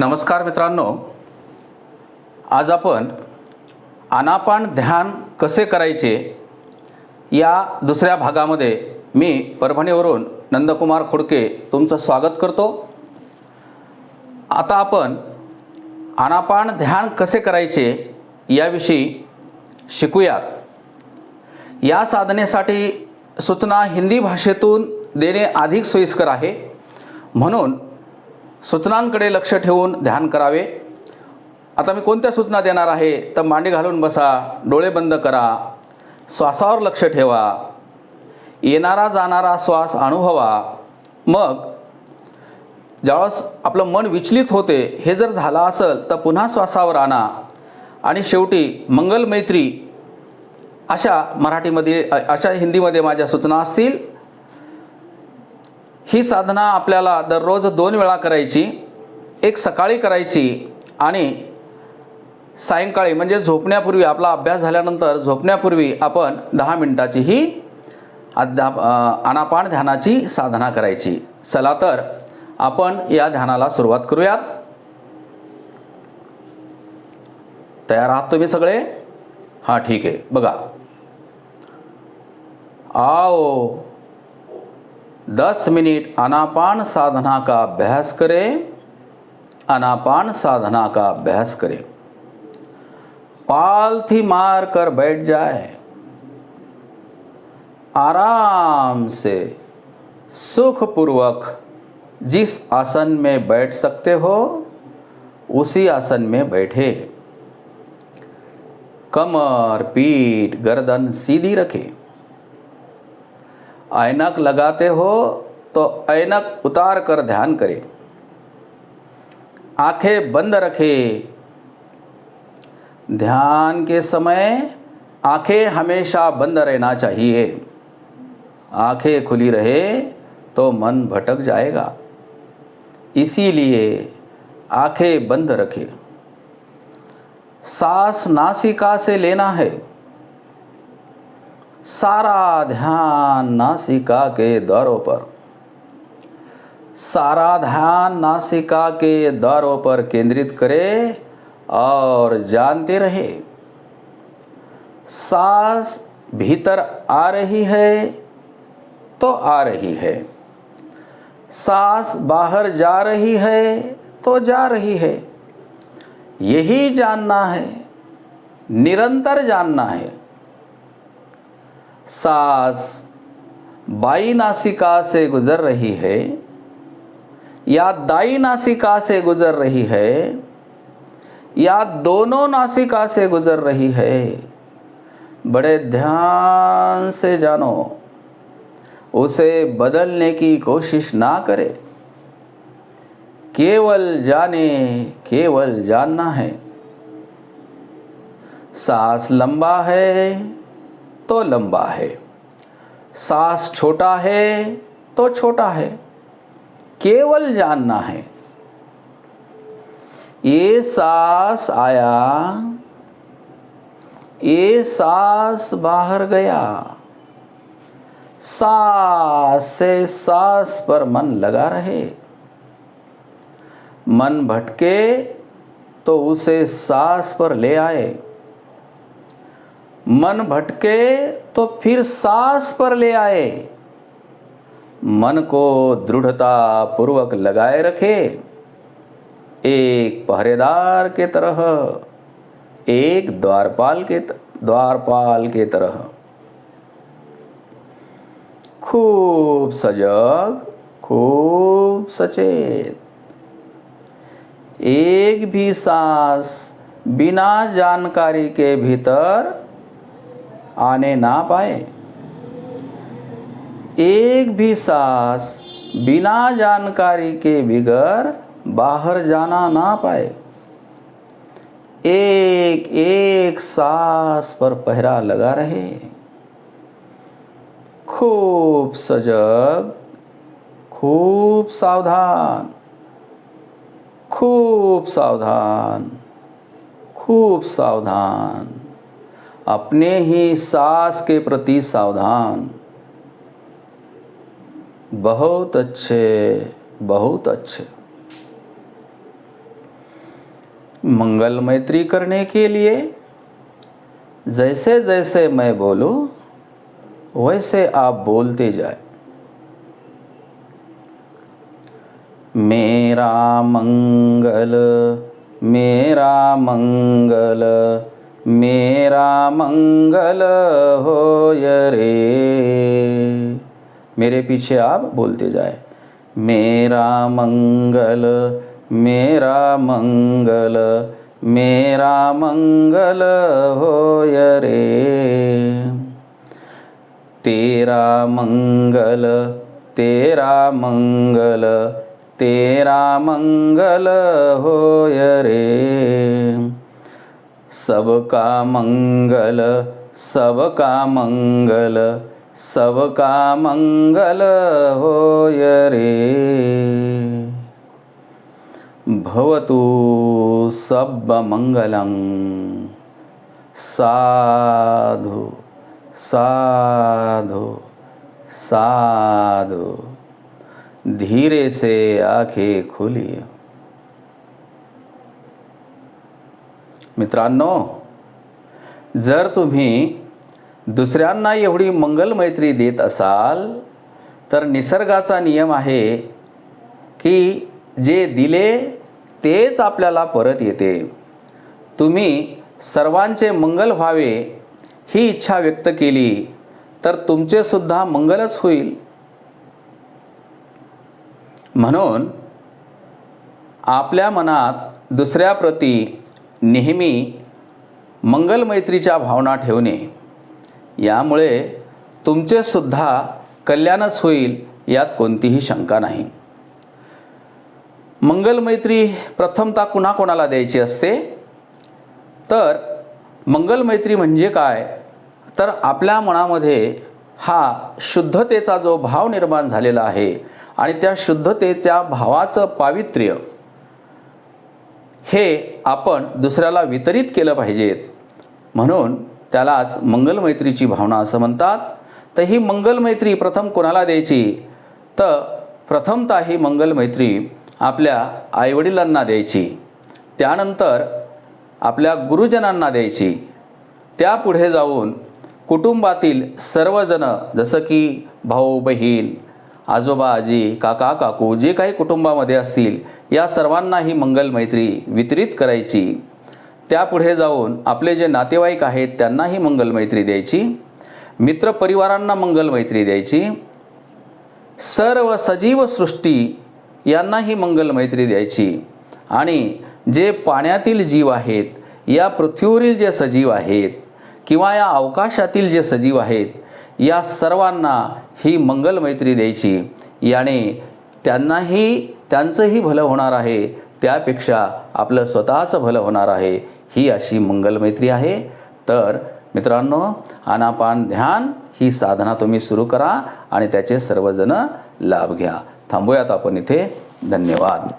नमस्कार मित्रांनो. आज आपण आनापान ध्यान कसे करायचे या दुसऱ्या भागामध्ये मी परभणीवरून नंदकुमार खोडके तुमचं स्वागत करतो. आता आपण आनापान ध्यान कसे करायचे याविषयी शिकूयात. या साधनेसाठी सूचना हिंदी भाषेतून देणे अधिक सोयीस्कर आहे. म्हणून सूचनांकडे लक्ष ठेवून ध्यान करावे. आता मी कोणत्या सूचना देणार आहे? तर मांडी घालून बसा डोळे बंद करा श्वासावर लक्ष ठेवा येणारा जाणारा श्वास अनुभवा. मग ज्यावेळेस आपलं मन विचलित होते हे जर झालं असेल तर पुन्हा श्वासावर आणा. आणि शेवटी मंगलमैत्री अशा मराठीमध्ये अ- अशा हिंदीमध्ये माझ्या सूचना असतील. ही साधना आपल्याला दररोज दोन वेळा करायची एक सकाळी करायची आणि सायंकाळी म्हणजे झोपण्यापूर्वी आपला अभ्यास झाल्यानंतर झोपण्यापूर्वी आपण दहा मिनटाची ही अध्या अनापान ध्यानाची साधना करायची. चला तर आपण या ध्यानाला सुरुवात करूयात. तयार आहात तुम्ही सगळे? हां ठीक आहे. बघा. आओ. दस मिनट अनापान साधना का अभ्यास करें, अनापान साधना का अभ्यास करें। पालथी मार कर बैठ जाए, आराम से, सुखपूर्वक जिस आसन में बैठ सकते हो, उसी आसन में बैठे। कमर, पीठ, गर्दन सीधी रखें। ऐनक लगाते हो तो ऐनक उतार कर ध्यान करें। आँखें बंद रखें। ध्यान के समय आँखें हमेशा बंद रहना चाहिए। आँखें खुली रहे तो मन भटक जाएगा। इसीलिए आँखें बंद रखें। सांस नासिका से लेना है। सारा ध्यान नासिका के द्वारों पर। सारा ध्यान नासिका के द्वारों पर केंद्रित करे और जानते रहे। सांस भीतर आ रही है तो आ रही है। सांस बाहर जा रही है तो जा रही है। यही जानना है, निरंतर जानना है। सांस बाई नासिका से गुजर रही है या दाई नासिका से गुजर रही है या दोनों नासिका से गुजर रही है, बड़े ध्यान से जानो। उसे बदलने की कोशिश ना करे। केवल जाने, केवल जानना है। सांस लंबा है तो लंबा है। सांस छोटा है तो छोटा है। केवल जानना है। ये सांस आया, ये सांस बाहर गया। सांस से सांस पर मन लगा रहे। मन भटके तो उसे सांस पर ले आए। मन भटके तो फिर सांस पर ले आए। मन को दृढ़ता पूर्वक लगाए रखे। एक पहरेदार के तरह, एक द्वारपाल के द्वारपाल के तरह। खूब सजग, खूब सचेत। एक भी सांस बिना जानकारी के भीतर आने ना पाए। एक भी सांस बिना जानकारी के बिगर बाहर जाना ना पाए। एक एक सांस पर पहरा लगा रहे। खूब सजग, खूब सावधान खूब सावधान खूब सावधान। अपने ही सांस के प्रति सावधान। बहुत अच्छे बहुत अच्छे। मंगल मैत्री करने के लिए जैसे जैसे मैं बोलूँ, वैसे आप बोलते जाए। मेरा मंगल मेरा मंगल मेरा मंगल होय रे। मेरे पीछे आप बोलते जाए। मेरा मंगल मेरा मंगल मेरा मंगल होय रे। तेरा मंगल तेरा मंगल तेरा मंगल होय रे। सबका मंगल सबका मंगल सबका मंगल होय रे। भवतु सब सब्बमङ्गलं साधु साधु साधु। धीरे से आँखें खोलिए मित्रांनो जर तुम्ही दुसऱ्यांना एवढी मंगल मैत्री देत असाल तर निसर्गाचा नियम आहे की जे दिले तेच आपल्याला परत येते. तुम्ही सर्वांचे मंगल व्हावे ही इच्छा व्यक्त केली तर तुमचे सुद्धा मंगलच होईल. म्हणून आपल्या मनात दुसऱ्याप्रती नेहमी मंगलमैत्रीच्या भावना ठेवणे. यामुळे तुमचेसुद्धा कल्याणच होईल यात कोणतीही शंका नाही. मंगलमैत्री प्रथमता कुणाकोणाला द्यायची असते? तर मंगलमैत्री म्हणजे काय? तर आपल्या मनामध्ये हा शुद्धतेचा जो भाव निर्माण झालेला आहे आणि त्या शुद्धतेच्या भावाचं पावित्र्य हे आपण दुसऱ्याला वितरित केलं पाहिजेत. म्हणून त्यालाच मंगलमैत्रीची भावना असं म्हणतात. तर ही मंगलमैत्री प्रथम कोणाला द्यायची? तर प्रथमतः ही मंगलमैत्री आपल्या आईवडिलांना द्यायची. त्यानंतर आपल्या गुरुजनांना द्यायची. त्यापुढे जाऊन कुटुंबातील सर्वजण जसं की भाऊ बहीण आजोबा आजी काका काकू जे काही कुटुंबामध्ये असतील या सर्वांना ही मंगल मैत्री वितरित करायची. त्यापुढे जाऊन आपले जे नातेवाईक आहेत त्यांनाही मंगल मैत्री द्यायची. मित्रपरिवारांना मंगल मैत्री द्यायची. सर्व सजीव सृष्टी यांनाही मंगल मैत्री द्यायची. आणि जे पाण्यातील जीव आहेत या पृथ्वीवरील जे सजीव आहेत किंवा या अवकाशातील जे सजीव आहेत या सर्वांना ही मंगल मैत्री द्यायची. याने त्यांनाही त्यांचंही भलं होणार आहे. त्यापेक्षा आपलं स्वतःचं भलं होणार आहे. ही अशी मंगल मैत्री आहे. तर मित्रांनो आनापान ध्यान ही साधना तुम्ही सुरू करा आणि त्याचे सर्वजण लाभ घ्या. थांबूयात आपण इथे. धन्यवाद.